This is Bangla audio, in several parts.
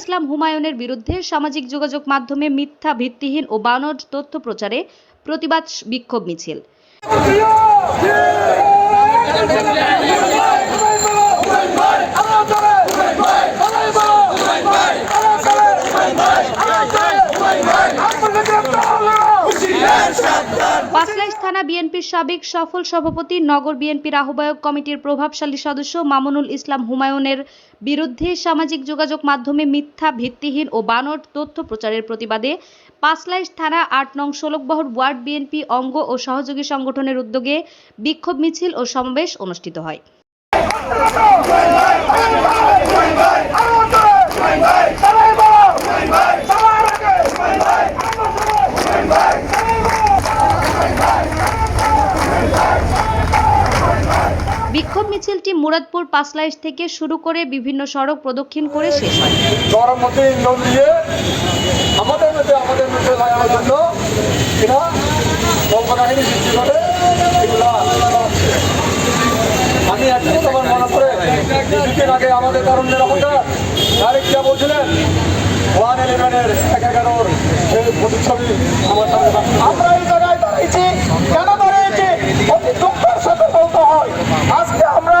ইসলাম হুমায়ুনের বিরুদ্ধে সামাজিক যোগাযোগ মাধ্যমে মিথ্যা, ভিত্তিহীন ও বানর তথ্য প্রচারে প্রতিবাদ বিক্ষোভ মিছিল। পাঁচলাইশ থানা বিএনপির সাবেক সফল সভাপতি, নগর বিএনপির আহ্বায়ক কমিটির প্রভাবশালী সদস্য মামুনুল ইসলাম হুমায়ুনের বিরুদ্ধে সামাজিক যোগাযোগ মাধ্যমে মিথ্যা, ভিত্তিহীন ও বানর তথ্য প্রচারের প্রতিবাদে পাঁচলাইশ থানা আট নং ষোলকবহর ওয়ার্ড বিএনপি অঙ্গ ও সহযোগী সংগঠনের উদ্যোগে বিক্ষোভ মিছিল ও সমাবেশ অনুষ্ঠিত হয়। মুরাদপুর পাঁচলাইশ থেকে শুরু করে বিভিন্ন সড়ক প্রদক্ষিণ করে শেষ হয়। আমাদের আমাদের করে আমি তোমার মনে আগে আমাদের বলছিলেন, ওয়ান এক এগারোর আমার সামনে এই জায়গায় দাঁড়িয়েছি কেন দাঁড়িয়েছি অতি দুঃখের সাথে বলতে হয় আজকে আমরা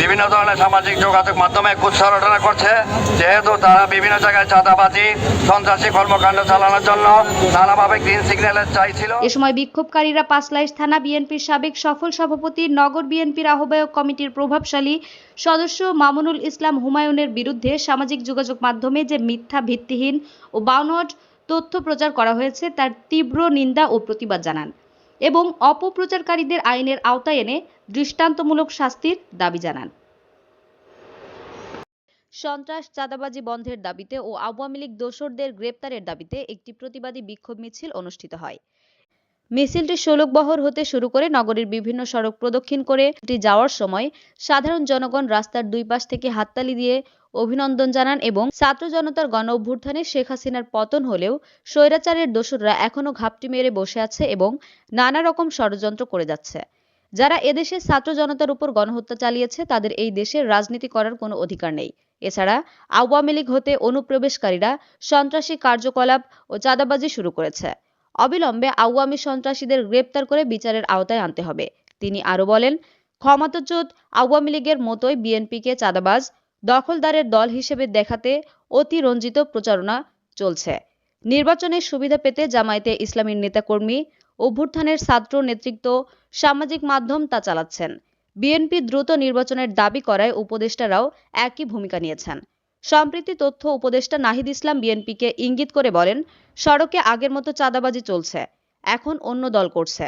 বিভিন্ন ধরনের সামাজিক যোগাযোগ মাধ্যমে কুৎসরটনা করছে। যেহেতু তারা বিভিন্ন জায়গায় চাঁদাবাজি, সন্ত্রাসী কর্মকাণ্ড চালানোর জন্য নানাভাবে গ্রিন সিগন্যালের চাইছিল। এ সময় বিক্ষোভকারীরা পাঁচলাইশ থানা বিএনপির সাবেক সফল সভাপতি, নগর বিএনপির আহ্বায়ক কমিটির প্রভাবশালী সদস্য মামুনুল ইসলাম হুমায়ুনের বিরুদ্ধে সামাজিক যোগাযোগ মাধ্যমে যে মিথ্যা, ভিত্তিহীন ও বানোয়াট তথ্য প্রচার করা হয়েছে, তার তীব্র নিন্দা ও প্রতিবাদ জানান। এবং অপপ্রচারকারীদের আইনের আওতায় এনে দৃষ্টান্তমূলক শাস্তির দাবি জানান। সন্ত্রাস চাঁদাবাজি বন্ধের দাবিতে ও আওয়ামী লীগ দোসরদের গ্রেপ্তারের দাবিতে একটি প্রতিবাদী বিক্ষোভ মিছিল অনুষ্ঠিত হয়। মিছিলটি ষোলকবহর হতে শুরু করে নগরীর বিভিন্ন সড়ক প্রদক্ষিণ করে যাওয়ার সময় সাধারণ জনগণ রাস্তার দুই পাশ থেকে হাততালি দিয়ে অভিনন্দন জানান এবং ছাত্র জনতার গণ অভ্যুত্থানে শেখ হাসিনার পতন হলেও স্বৈরাচারের দোসররা এখনও ঘাপটি মেরে বসে আছে এবং নানা রকম ষড়যন্ত্র করে যাচ্ছে। যারা এদেশে ছাত্র জনতার উপর গণহত্যা চালিয়েছে, তাদের এই দেশে রাজনীতি করার কোনো অধিকার নেই। এছাড়া আওয়ামী লীগ হতে অনুপ্রবেশকারীরা সন্ত্রাসী কার্যকলাপ ও চাঁদাবাজি শুরু করেছে। অবিলম্বে আওয়ামী সন্ত্রাসীদের গ্রেপ্তার করে বিচারের আওতায় আনতে হবে। তিনি আরও বলেন, ক্ষমতাচ্যুত আওয়ামী লীগের মতোই বিএনপিকে চাঁদাবাজ, দখলদারের দল হিসেবে দেখাতে অতিরঞ্জিত প্রচারণা চলছে। নির্বাচনের সুবিধা পেতে জামায়াতে ইসলামীর নেতাকর্মী, অভ্যুত্থানের ছাত্র নেতৃত্ব, সামাজিক মাধ্যম তা চালাচ্ছেন। বিএনপি দ্রুত নির্বাচনের দাবি করায় উপদেষ্টারাও একই ভূমিকা নিয়েছেন। সম্প্রতি তথ্য উপদেষ্টা নাহিদ ইসলাম বিএনপিকে ইঙ্গিত করে বলেন, সড়কে আগের মতো চাঁদাবাজি চলছে, এখন অন্য দল করছে।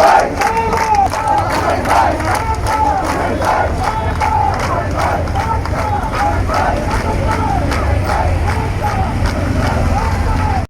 ভাই